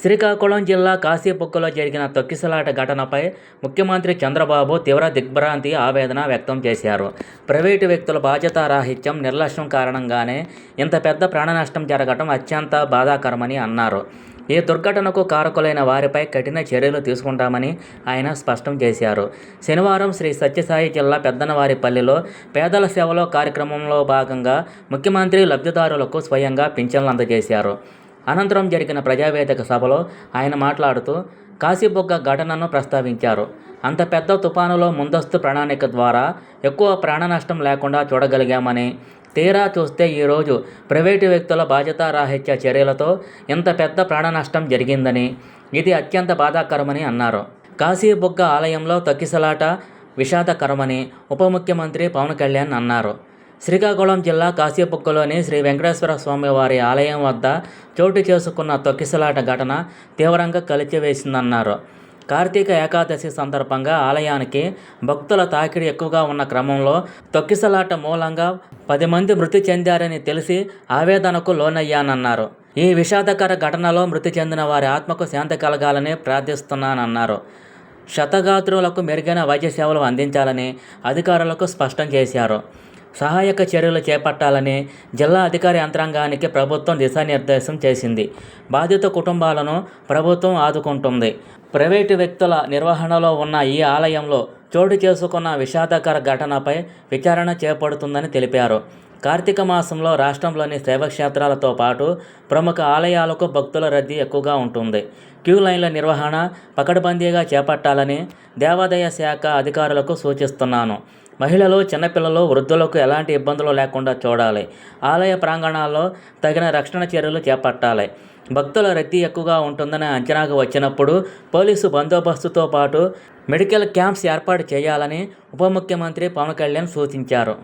శ్రీకాకుళం జిల్లా కాశీపుక్కలో జరిగిన తొక్కిసలాట ఘటనపై ముఖ్యమంత్రి చంద్రబాబు తీవ్ర దిగ్భ్రాంతి ఆవేదన వ్యక్తం చేశారు. ప్రైవేటు వ్యక్తుల బాధ్యతారాహిత్యం నిర్లక్ష్యం కారణంగానే ఇంత పెద్ద ప్రాణనష్టం జరగటం అత్యంత బాధాకరమని అన్నారు. ఈ దుర్ఘటనకు కారకులైన వారిపై కఠిన చర్యలు తీసుకుంటామని ఆయన స్పష్టం చేశారు. శనివారం శ్రీ సత్యసాయి జిల్లా పెద్దనవారిపల్లిలో పేదల సేవలో కార్యక్రమంలో భాగంగా ముఖ్యమంత్రి లబ్ధిదారులకు స్వయంగా పింఛన్లు అందజేశారు. అనంతరం జరిగిన ప్రజావేదిక సభలో ఆయన మాట్లాడుతూ కాశీబుగ్గ ఘటనను ప్రస్తావించారు. అంత పెద్ద తుపానులో ముందస్తు ప్రణాళిక ద్వారా ఎక్కువ ప్రాణ నష్టం లేకుండా చూడగలిగామని. తీరా చూస్తే ఈరోజు ప్రైవేటు వ్యక్తుల బాధ్యతారాహిత్య చర్యలతో ఇంత పెద్ద ప్రాణ నష్టం జరిగిందని. ఇది అత్యంత బాధాకరమని అన్నారు. కాశీబుగ్గ ఆలయంలో తొక్కిసలాట విషాదకరమని ఉప ముఖ్యమంత్రి పవన్ కళ్యాణ్ అన్నారు. శ్రీకాకుళం జిల్లా కాశీపుక్కలోని శ్రీ వెంకటేశ్వర స్వామి వారి ఆలయం వద్ద చోటు చేసుకున్న తొక్కిసలాట ఘటన తీవ్రంగా కలిచివేసిందన్నారు. కార్తీక ఏకాదశి సందర్భంగా ఆలయానికి భక్తుల తాకిడి ఎక్కువగా ఉన్న క్రమంలో తొక్కిసలాట మూలంగా పది మంది మృతి చెందారని తెలిసి ఆవేదనకు లోనయ్యానన్నారు. ఈ విషాదకర ఘటనలో మృతి చెందిన వారి ఆత్మకు శాంతి కలగాలని ప్రార్థిస్తున్నానన్నారు. శతగాత్రులకు మెరుగైన వైద్య సేవలు అందించాలని అధికారులకు స్పష్టం చేశారు. సహాయక చర్యలు చేపట్టాలని జిల్లా అధికార యంత్రాంగానికి ప్రభుత్వం దిశానిర్దేశం చేసింది. బాధిత కుటుంబాలను ప్రభుత్వం ఆదుకుంటుంది. ప్రైవేటు వ్యక్తుల నిర్వహణలో ఉన్న ఈ ఆలయంలో చోటు చేసుకున్న విషాదకర ఘటనపై విచారణ చేపడుతుందని తెలిపారు. కార్తీక మాసంలో రాష్ట్రంలోని శైవక్షేత్రాలతో పాటు ప్రముఖ ఆలయాలకు భక్తుల రద్దీ ఎక్కువగా ఉంటుంది. క్యూ లైన్ల నిర్వహణ పకడ్బందీగా చేపట్టాలని దేవాదాయ శాఖ అధికారులకు సూచిస్తున్నాను. మహిళలు చిన్నపిల్లలు వృద్ధులకు ఎలాంటి ఇబ్బందులు లేకుండా చూడాలి. ఆలయ ప్రాంగణాల్లో తగిన రక్షణ చర్యలు చేపట్టాలి. భక్తుల రద్దీ ఎక్కువగా ఉంటుందని అంచనాకు వచ్చినప్పుడు పోలీసు బందోబస్తుతో పాటు మెడికల్ క్యాంప్స్ ఏర్పాటు చేయాలని ఉప ముఖ్యమంత్రి పవన్ కళ్యాణ్ సూచించారు.